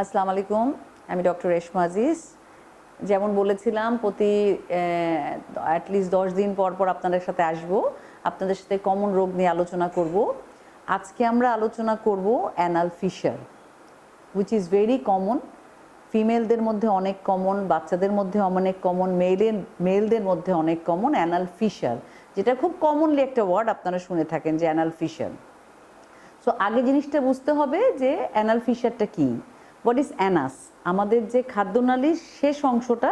আসসালামু আলাইকুম, আমি ডক্টর রেশমা আজিজ। যেমন বলেছিলাম, প্রতি অ্যাটলিস্ট দশ দিন পর পর আপনাদের সাথে আসব। আপনাদের সাথে কমন রোগ নিয়ে আলোচনা করব। আজকে আমরা আলোচনা করব anal fissure which is very common ফিমেলদের মধ্যে অনেক কমন বাচ্চাদের মধ্যে অনেক কমন মেলের মেলদের মধ্যে অনেক কমন অ্যানাল ফিশার যেটা খুব কমনলি একটা ওয়ার্ড আপনারা শুনে থাকেন যে অ্যানাল ফিশার সো আগে জিনিসটা বুঝতে হবে যে অ্যানাল ফিশারটা কি। হোয়াট ইজ অ্যানাস আমাদের যে খাদ্যনালীর শেষ অংশটা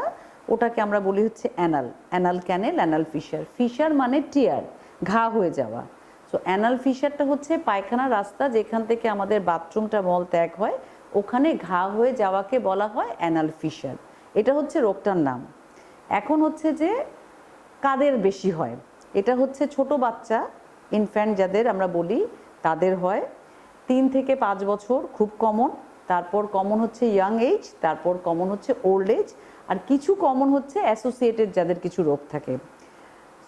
ওটাকে আমরা বলি হচ্ছে anal anal canal anal fissure fissure মানে টিয়ার ঘা হয়ে যাওয়া। সো অ্যানাল ফিশারটা হচ্ছে পায়খানা রাস্তা যেখান থেকে আমাদের বাথরুমটা মল ত্যাগ হয়, ওখানে ঘা হয়ে যাওয়াকে বলা হয় অ্যানাল ফিশার এটা হচ্ছে রোগটার নাম। এখন হচ্ছে যে কাদের বেশি হয়? এটা হচ্ছে ছোট বাচ্চা ইনফ্যান্ট যাদের আমরা বলি, তাদের হয়। তিন থেকে পাঁচ বছর, খুব কমন তারপর কমন হচ্ছে ইয়াং এজ তারপর কমন হচ্ছে ওল্ড এজ আর কিছু কমন হচ্ছে অ্যাসোসিয়েটেড যাদের কিছু রোগ থাকে।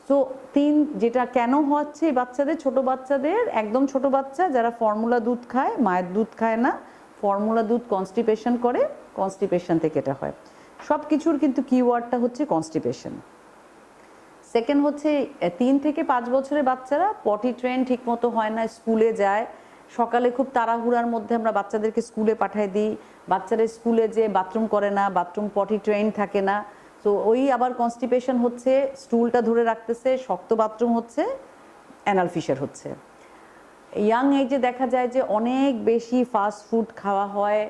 সো তিন, যেটা কেন হচ্ছে বাচ্চাদের, ছোট বাচ্চাদের, একদম ছোট বাচ্চা যারা ফর্মুলা দুধ খায়, মায়ের দুধ খায় না ফর্মুলা দুধ কনস্টিপেশন করে কনস্টিপেশন থেকে এটা হয়। সব কিছুর কিন্তু কিওয়ার্ডটা হচ্ছে কনস্টিপেশন সেকেন্ড হচ্ছে তিন থেকে পাঁচ বছরের বাচ্চারা পটি ট্রেন ঠিকমতো হয় না, স্কুলে যায় সকালে খুব তাড়াহুড়ার মধ্যে আমরা বাচ্চাদেরকে স্কুলে পাঠাই দিই। বাচ্চারা স্কুলে যে বাথরুম করে না, বাথরুম পটি ট্রেন থাকে না। তো ওই আবার কনস্টিপেশন হচ্ছে স্টুলটা ধরে রাখতেছে, শক্ত বাথরুম হচ্ছে অ্যানাল ফিশার হচ্ছে। ইয়াং এই যে দেখা যায় যে অনেক বেশি ফাস্ট ফুড খাওয়া হয়।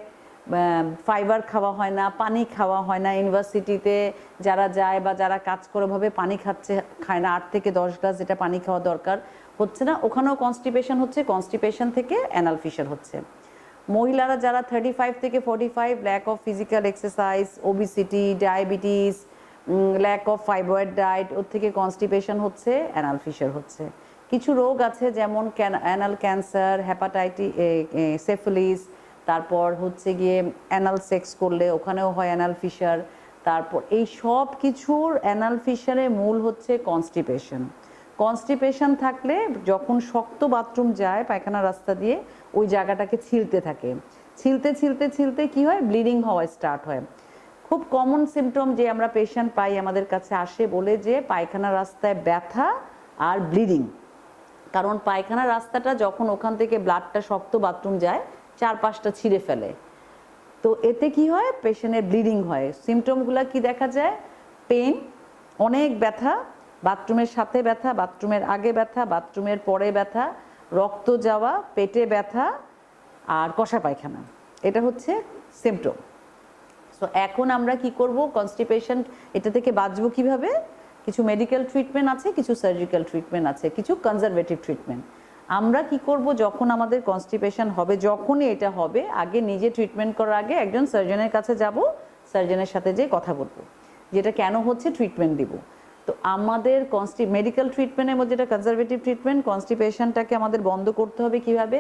ফাইবার খাওয়া হয় না, পানি খাওয়া হয় না ইউনিভার্সিটিতে যারা যায় বা যারা কাজ করে ভাবে পানি খাচ্ছে, খায় না। আট থেকে দশ গ্লাস যেটা পানি খাওয়া দরকার হচ্ছে না। ওখানেও কনস্টিপেশন হচ্ছে কনস্টিপেশন থেকে অ্যানাল ফিশার হচ্ছে। মহিলারা যারা থার্টি ফাইভ থেকে forty five lack of physical exercise obesity diabetes lack of fibroid diet or থেকে কনস্টিপেশন হচ্ছে অ্যানাল ফিশার হচ্ছে। কিছু রোগ আছে যেমন অ্যানাল ক্যান্সার হ্যাপাটাইটি সেফিলিস তারপর হচ্ছে গিয়ে অ্যানাল সেক্স করলে ওখানেও হয় অ্যানাল ফিশার তারপর এই সব কিছুর অ্যানাল ফিশারের মূল হচ্ছে কনস্টিপেশন কনস্টিপেশন থাকলে যখন শক্ত বাথরুম যায় পায়খানা রাস্তা দিয়ে, ওই জায়গাটাকে ছিলতে থাকে। ছিলতে ছিলতে ছিলতে কি হয়? ব্লিডিং হওয়া স্টার্ট হয়। খুব কমন সিমটম যে আমরা পেশেন্ট পাই আমাদের কাছে আসে বলে যে পায়খানা রাস্তায় ব্যথা আর ব্লিডিং কারণ পায়খানা রাস্তাটা যখন ওখান থেকে ব্লাডটা শক্ত বাথরুম যায় চার পাঁচটা ছিঁড়ে ফেলে। তো এতে কি হয়? পেশেন্টের ব্লিডিং হয়। সিমটমগুলো কি দেখা যায়? পেন অনেক ব্যথা, বাথরুমের সাথে ব্যথা, বাথরুমের আগে ব্যথা, বাথরুমের পরে ব্যথা, রক্ত যাওয়া, পেটে ব্যথা আর কষা পায়খানা। এটা হচ্ছে সিমটম। সো এখন আমরা কি করব? কনস্টিপেশন, এটা থেকে বাঁচবো কীভাবে? কিছু মেডিকেল ট্রিটমেন্ট আছে, কিছু সার্জিক্যাল ট্রিটমেন্ট আছে, কিছু কনজারভেটিভ ট্রিটমেন্ট আমরা কি করব যখন আমাদের কনস্টিপেশন হবে, যখনই এটা হবে, আগে নিজে ট্রিটমেন্ট করার আগে একজন সার্জনের কাছে যাব সার্জনের সাথে যে কথা বলব। যেটা কেন হচ্ছে ট্রিটমেন্ট দিব। তো আমাদের কনস্টি মেডিকেল ট্রিটমেন্টের মধ্যে যেটা কনজারভেটিভ ট্রিটমেন্ট কনস্টিপেশনটাকে আমাদের বন্ধ করতে হবে কীভাবে?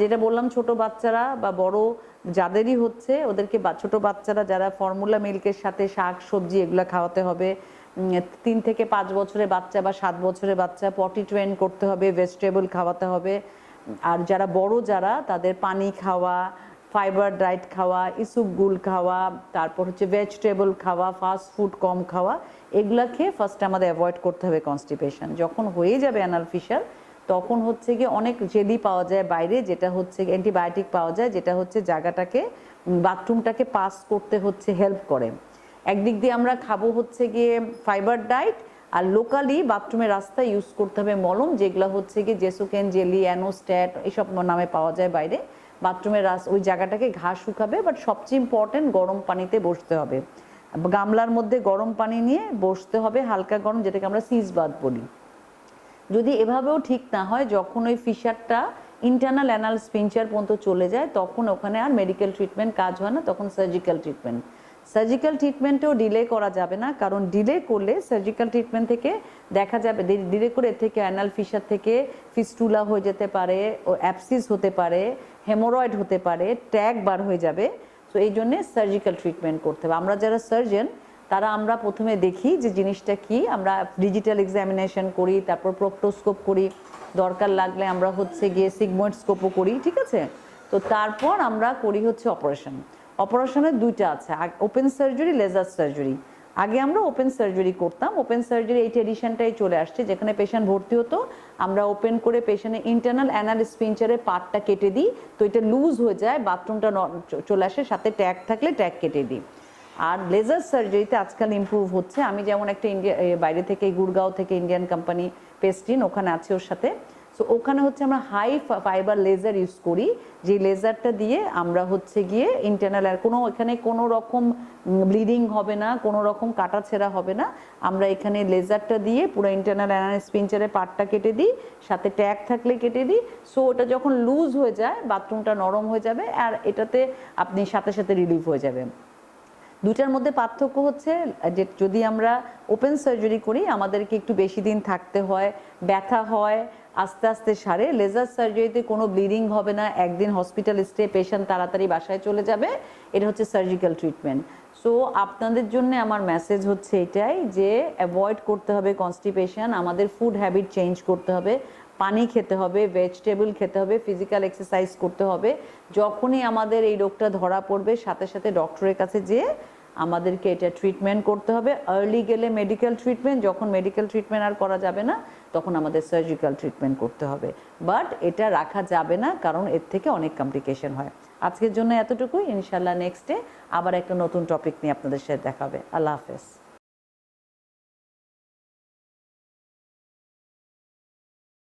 যেটা বললাম ছোট বাচ্চারা বা বড় যাদেরই হচ্ছে, ওদেরকে ছোট বাচ্চারা যারা ফর্মুলা মিল্কের সাথে শাক, সবজি এগুলো খাওয়াতে হবে তিন থেকে পাঁচ বছরের বাচ্চা বা সাত বছরের বাচ্চা পটি ট্রেন করতে হবে, ভেজিটেবল খাওয়াতে হবে। আর যারা বড় যারা, তাদের পানি খাওয়া, ফাইবার ডায়েট খাওয়া ইসুপ গুল খাওয়া, তারপর হচ্ছে ভেজিটেবল খাওয়া, ফাস্ট ফুড কম খাওয়া, এগুলা খেয়ে ফার্স্ট আমাদের অ্যাভয়েড করতে হবে কনস্টিপেশন যখন হয়ে যাবে অ্যানাল ফিশার তখন হচ্ছে গিয়ে অনেক জেলি পাওয়া যায় বাইরে, যেটা হচ্ছে অ্যান্টিবায়োটিক পাওয়া যায়, যেটা হচ্ছে জায়গাটাকে বাথরুমটাকে পাস করতে হচ্ছে হেল্প করে। একদিক দিয়ে আমরা খাব হচ্ছে গিয়ে ফাইবার ডায়েট আর লোকালি বাথরুমের রাস্তা ইউজ করতে হবে মলম, যেগুলো হচ্ছে গিয়ে জেসুকেন, জেলি, অ্যানোস্ট্যাট এইসব নামে পাওয়া যায় বাইরে। বাথরুমের রাস ওই জায়গাটাকে ঘাস শুকাবে বাট সবচেয়ে ইম্পর্টেন্ট গরম পানিতে বসতে হবে। গামলার মধ্যে গরম পানি নিয়ে বসতে হবে, হালকা গরম, যেটাকে আমরা সিজ বাদ বলি। যদি এভাবেও ঠিক না হয়, যখন ওই ফিশারটা ইন্টারনাল অ্যানাল স্পিনচার পর্যন্ত চলে যায়, তখন ওখানে আর মেডিকেল ট্রিটমেন্ট কাজ হয় না, তখন সার্জিক্যাল ট্রিটমেন্ট সার্জিক্যাল ট্রিটমেন্টেও ডিলে করা যাবে না, কারণ ডিলে করলে সার্জিক্যাল ট্রিটমেন্ট থেকে দেখা যাবে ডিলে করে থেকে অ্যানাল ফিশার থেকে ফিস্টুলা হয়ে যেতে পারে, ও অ্যাপসিস হতে পারে হেমোরয়েড হতে পারে ট্যাগ বার হয়ে যাবে। তো এই জন্যে সার্জিক্যাল ট্রিটমেন্ট করতে হবে। আমরা যারা সার্জন তারা আমরা প্রথমে দেখি যে জিনিসটা কি, আমরা ডিজিটাল এক্সামিনেশন করি, তারপর প্রোক্টোস্কোপ করি, দরকার লাগলে আমরা হচ্ছে গিয়ে সিগময়েড স্কোপও করি, ঠিক আছে? তো তারপর আমরা করি হচ্ছে অপারেশন অপারেশনের দুইটা আছে ওপেন সার্জারি লেজার সার্জারি আগে আমরা ওপেন সার্জারি করতাম ওপেন সার্জারি এই ট্রেডিশনটাই চলে আসছে, যেখানে পেশেন্ট ভর্তি হতো, আমরা ওপেন করে পেশেন্টের ইন্টারনাল অ্যানাল স্পিঞ্চারের পার্টটা কেটে দিই, তো এটা লুজ হয়ে যায় বাথরুমটা চলে আসে, সাথে ট্যাগ থাকলে ট্যাগ কেটে দিই। আর লেজার সার্জারিতে আজকাল ইমপ্রুভ হচ্ছে, আমি যেমন একটা ইন্ডিয়া বাইরে থেকে, গুড়গাঁও থেকে ইন্ডিয়ান কোম্পানি পেস্টিন ওখানে আছে ওর সাথে। সো ওখানে হচ্ছে আমরা হাই ফাইবার লেজার ইউজ করি, যে লেজারটা দিয়ে আমরা হচ্ছে গিয়ে ইন্টারনাল আর কোনো, এখানে কোনো রকম ব্লিডিং হবে না, কোনো রকম কাটা ছেঁড়া হবে না। আমরা এখানে লেজারটা দিয়ে পুরো ইন্টারনাল অ্যানালিস পিঞ্চারের পার্টটা কেটে দিই, সাথে ট্যাগ থাকলে কেটে দিই। সো ওটা যখন লুজ হয়ে যায় বাথরুমটা নরম হয়ে যাবে আর এটাতে আপনি সাথে সাথে রিলিফ হয়ে যাবে দুটার মধ্যে পার্থক্য হচ্ছে যে যদি আমরা ওপেন সার্জারি করি, আমাদেরকে একটু বেশি দিন থাকতে হয়, ব্যথা হয় আস্তে আস্তে সারে। লেজার সার্জারিতে কোনো ব্লিডিং হবে না। একদিন হসপিটাল স্টে পেশেন্ট তাড়াতাড়ি বাসায় চলে যাবে। এটা হচ্ছে সার্জিক্যাল ট্রিটমেন্ট সো আপনাদের জন্য আমার মেসেজ হচ্ছে এটাই যে অ্যাভয়েড করতে হবে কনস্টিপেশন আমাদের ফুড হ্যাবিট চেঞ্জ করতে হবে। পানি খেতে হবে ভেজিটেবল খেতে হবে ফিজিক্যাল এক্সারসাইজ করতে হবে। যখনই আমাদের এই রোগটা ধরা পড়বে, সাথে সাথে ডক্টরের কাছে যেয়ে আমাদেরকে এটা ট্রিটমেন্ট করতে হবে। আর্লি গেলে মেডিকেল ট্রিটমেন্ট যখন মেডিকেল ট্রিটমেন্ট আর করা যাবে না, তখন আমাদের সার্জিক্যাল ট্রিটমেন্ট করতে হবে। বাট এটা রাখা যাবে না, কারণ এর থেকে অনেক কমপ্লিকেশন হয়। আজকের জন্য এতটুকুই। ইনশাল্লাহ নেক্সট নেক্সটে আবার একটা নতুন টপিক নিয়ে আপনাদের সাথে দেখাবে আল্লাহ হাফেজ।